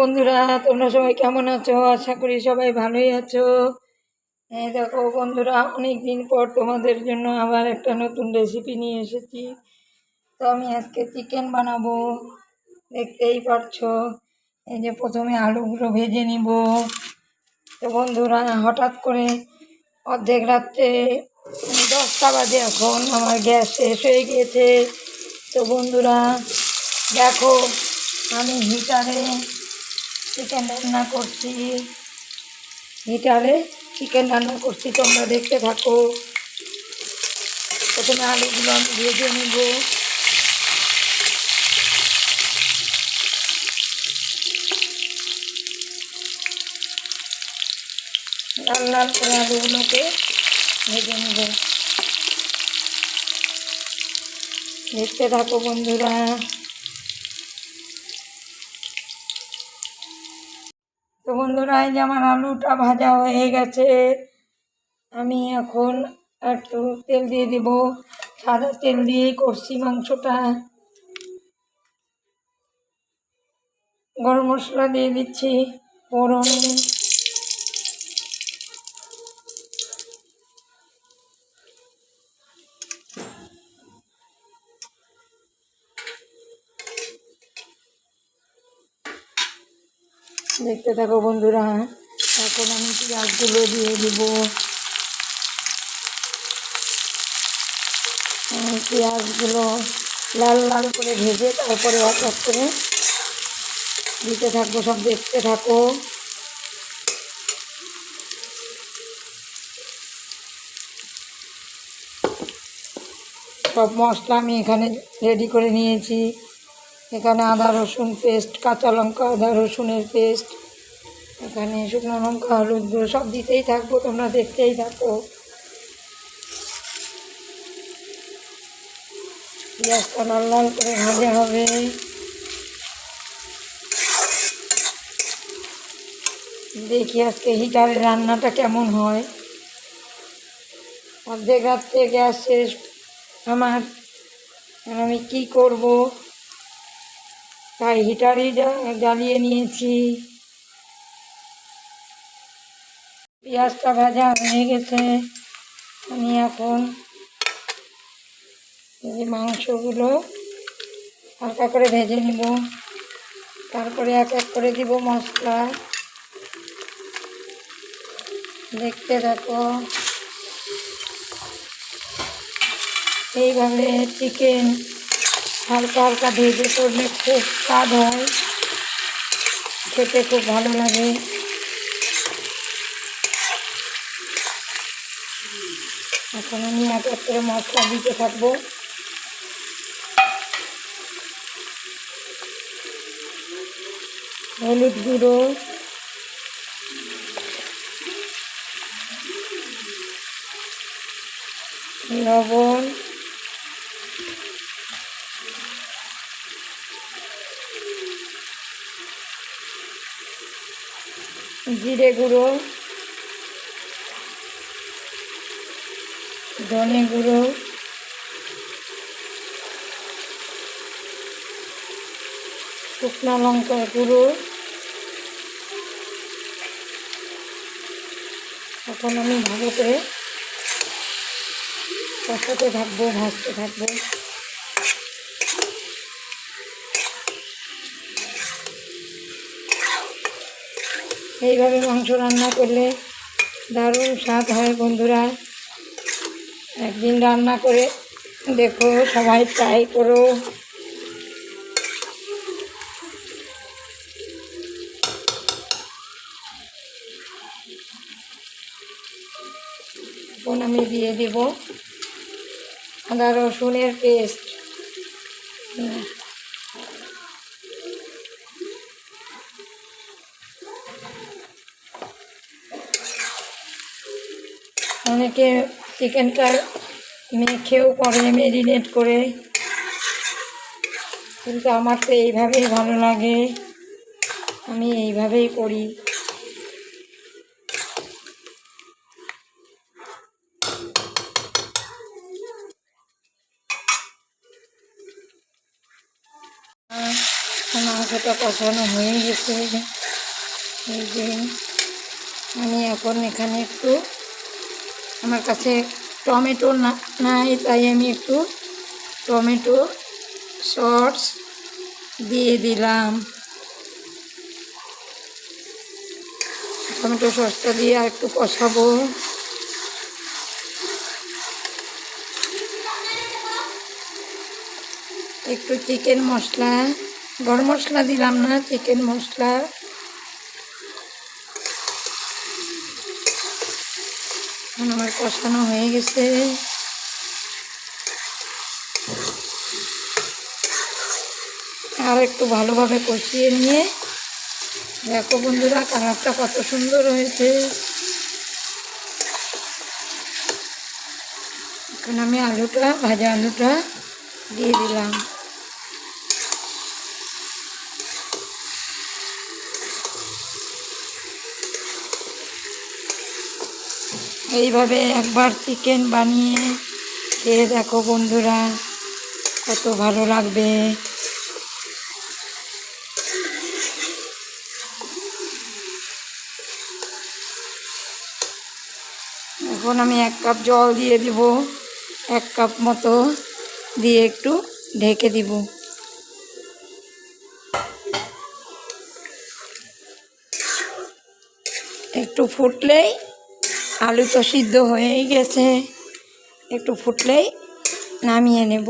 বন্ধুরা, তোমরা সবাই কেমন আছো? আশা করি সবাই ভালোই আছো। এই দেখো বন্ধুরা অনেক দিন পর তোমাদের জন্য আবার একটা নতুন রেসিপি নিয়ে এসেছি। তো আমি আজকে চিকেন বানাবো। দেখতেই পারছ, এই যে প্রথমে আলুগুলো ভেজে নিব। তো বন্ধুরা, হঠাৎ করে অর্ধেক রাত্রে দশটা বাজে এখন, আমার গ্যাস শেষ হয়ে গিয়েছে। তো বন্ধুরা, দেখো, আমি হিটারে চিকেন রান্না করছি। হিটারে চিকেন রান্না করছি, তোমরা দেখতে থাকো। প্রথমে আলুগুলো আমি ভেজে নেব। লাল লাল করে আলুগুলোকে ভেজে নেব। দেখতে থাকো বন্ধুরা। বন্ধুরা, এই যে আমার আলুটা ভাজা হয়ে গেছে। আমি এখন একটু তেল দিয়ে দেব। সাদা তেল দিয়ে করছি মাংসটা। গরম মশলা দিয়ে দিচ্ছি। ফোড়ন দেখতে থাকো বন্ধুরা এখন আমি পেঁয়াজগুলো দিয়ে দিব। পেঁয়াজগুলো লাল লাল করে ভেজে তারপরে এক করে দিতে থাকব, সব দেখতে থাকো। সব মশলা আমি এখানে রেডি করে নিয়েছি। এখানে আদা, রসুন পেস্ট, কাঁচা লঙ্কা, আদা, রসুনের পেস্ট, এখানে শুকনো লঙ্কা, হলুদ, গুঁড়ো, সব দিতেই থাকব, তোমরা দেখতেই থাকো। পেঁয়াজটা লাল লাল করে ভাজা হবে। দেখি আজকে হিটারের রান্নাটা কেমন হয়। অর্ধেক রাত্রে গ্যাস শেষ। আমার আমি কী করব? তাই হিটারই জ্বালিয়ে নিয়েছি। পেঁয়াজটা ভাজা হয়ে গেছে। আমি এখন এই মাংসগুলো হালকা করে ভেজে নিব। তারপরে এক এক করে দিব মশলা। দেখতে দেখো এইভাবে চিকেন হালকা হালকা ভেজে করলে খুব স্বাদ হয়। খেতে খুব ভালো লাগে। এখন আমি এক এক করে মশলা দিতে থাকব। হলুদ গুঁড়ো। লবণ। জিরে গুঁড়ো, ধনে গুঁড়ো, শুকনো লঙ্কা গুঁড়ো, এখন আমি ভালো করে কষাতে থাকব, ভাজতে থাকব। এইভাবে মাংস রান্না করলে দারুণ স্বাদ হয় বন্ধুরা। একদিন রান্না করে দেখো, সবাই ট্রাই করো। এখন আমি দিয়ে দেব আদা রসুনের পেস্ট। অনেকে চিকেনটা মেখেও করে মেরিনেট করে। কিন্তু আমার তো এইভাবেই ভালো লাগে। আমি এইভাবেই করি। মাংসটা কষানো হয়ে গেছে। এই যে আমি এখন এখানে একটু আমার কাছে টমেটো না, নাই, তাই আমি একটু টমেটো সস দিয়ে দিলাম। টমেটো সসটা দিয়ে আর একটু কষাবো। একটু চিকেন মশলা, গরম মশলা দিলাম না, চিকেন মশলা। এখন আমার কষানো হয়ে গেছে। আর একটু ভালোভাবে কষিয়ে নিয়ে, দেখো বন্ধুরা কালারটা কত সুন্দর হয়েছে। এখন আমি আলুটা, ভাজা আলুটা দিয়ে দিলাম। এইভাবে একবার চিকেন বানিয়ে খেয়ে দেখো বন্ধুরা, কত ভালো লাগবে। এখন আমি এক কাপ জল দিয়ে দিব, এক কাপ মতো দিয়ে একটু ঢেকে দিব। একটু ফুটলেই আলু তো সিদ্ধ হয়েই গেছে। একটু ফুটলেই নামিয়ে নেব।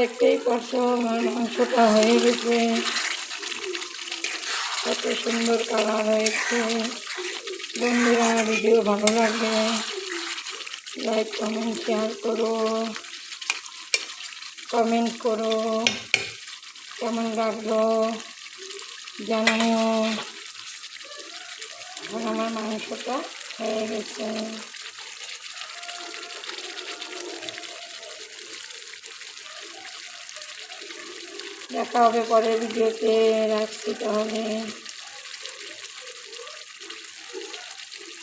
দেখতেই পারছ, আমার মাংসটা হয়ে গেছে। কত সুন্দর কালার হয়েছে। বন্ধুরা ভিডিও ভালো লাগলে লাইক কমেন্ট শেয়ার করো কমেন্ট করো, কেমন লাগল জানানো এখন আমার মাংসটা হয়ে গেছে। দেখা হবে পরের ভিডিওতে রাখছি তাহলে।